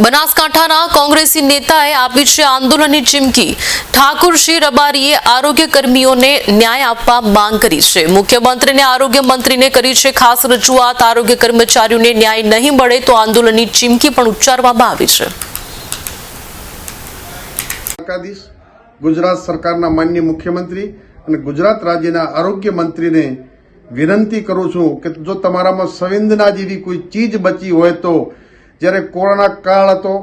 બનાસકાંઠાના કોંગ્રેસી નેતાએ આપી છે આંદોલનની ચીમકી. ઠાકુરશ્રી રબારીએ આરોગ્ય કર્મીઓને ન્યાય આપવા માંગ કરી છે. મુખ્યમંત્રીને આરોગ્ય મંત્રીને કરી છે ખાસ રજૂઆત. આરોગ્ય કર્મચારીઓને ન્યાય નહીં મળે તો આંદોલનની ચીમકી પણ ઉચ્ચારવામાં આવી છે. ગુજરાત સરકારના માન્ય મુખ્યમંત્રી અને ગુજરાત રાજ્યના આરોગ્ય મંત્રીને વિનંતી કરું છું કે જો તમારામાં સંવેદના જેવી કોઈ ચીજ બચી હોય તો જ્યારે કોરોના કાળ હતો,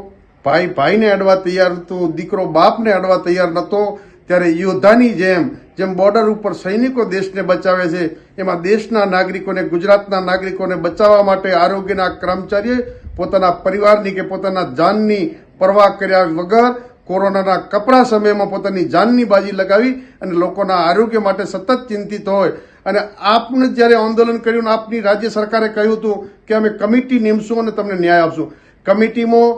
ભાઈ ભાઈને અડવા તૈયાર હતું, દીકરો બાપને અડવા તૈયાર નહોતો ત્યારે યોદ્ધાની જેમ જેમ બોર્ડર ઉપર સૈનિકો દેશને બચાવે છે, એમાં દેશના નાગરિકોને, ગુજરાતના નાગરિકોને બચાવવા માટે આરોગ્યના કર્મચારીએ પોતાના પરિવારની કે પોતાના જાનની પરવા કર્યા વગર કોરોનાના કપરા સમયમાં પોતાની જાનની બાજી લગાવી અને લોકોના આરોગ્ય માટે સતત ચિંતિત હોય. અને આપને જ્યારે આંદોલન કર્યું આપની રાજ્ય સરકારે કહ્યું હતું કે અમે કમિટી નીમશું અને તમને ન્યાય આપશું. કમિટીમાં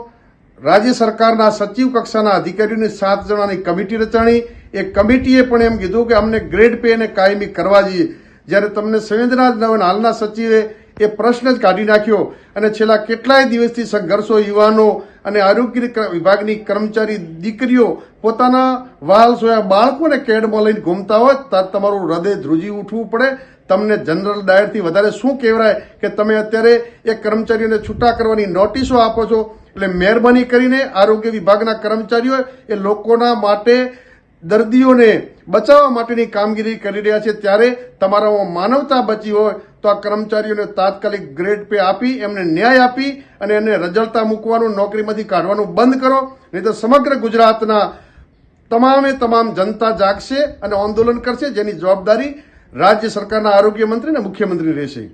રાજ્ય સરકારના સચિવ કક્ષાના અધિકારીઓની સાત જણાની કમિટી રચાણી. એ કમિટીએ પણ એમ કીધું કે અમને ગ્રેડ પે અને કાયમી કરવા જોઈએ. જ્યારે તમને સંવેદના હાલના સચિવે એ પ્રશ્ન જ કાઢી નાખ્યો. અને છેલ્લા કેટલાય દિવસથી સંઘર્ષો, યુવાનો અને આરોગ્ય વિભાગની કર્મચારી દીકરીઓ પોતાના વાલ સોયા બાળકોને કેડમાં લઈને ઘૂમતા હોય ત્યારે તમારું હૃદય ધ્રુજી ઉઠવું પડે. તમને જનરલ ડાયરથી વધારે શું કહેવાય કે તમે અત્યારે એ કર્મચારીઓને છૂટા કરવાની નોટિસો આપો છો? એટલે મહેરબાની કરીને આરોગ્ય વિભાગના કર્મચારીઓ એ લોકોના માટે દર્દીઓને બચાવવા માટેની કામગીરી કરી રહ્યા છે. ત્યારે તમારામાં માનવતા બચી હોય તો આ કર્મચારીઓને તાત્કાલિક ગ્રેડ પે આપી, એમને ન્યાય આપી અને એને રજળતા મૂકવાનું, નોકરીમાંથી કાઢવાનું બંધ કરો. નહીં તો સમગ્ર ગુજરાતના તમામે તમામ જનતા જાગશે અને આંદોલન કરશે, જેની જવાબદારી રાજ્ય સરકારના આરોગ્ય મંત્રી અને મુખ્યમંત્રી રહેશે.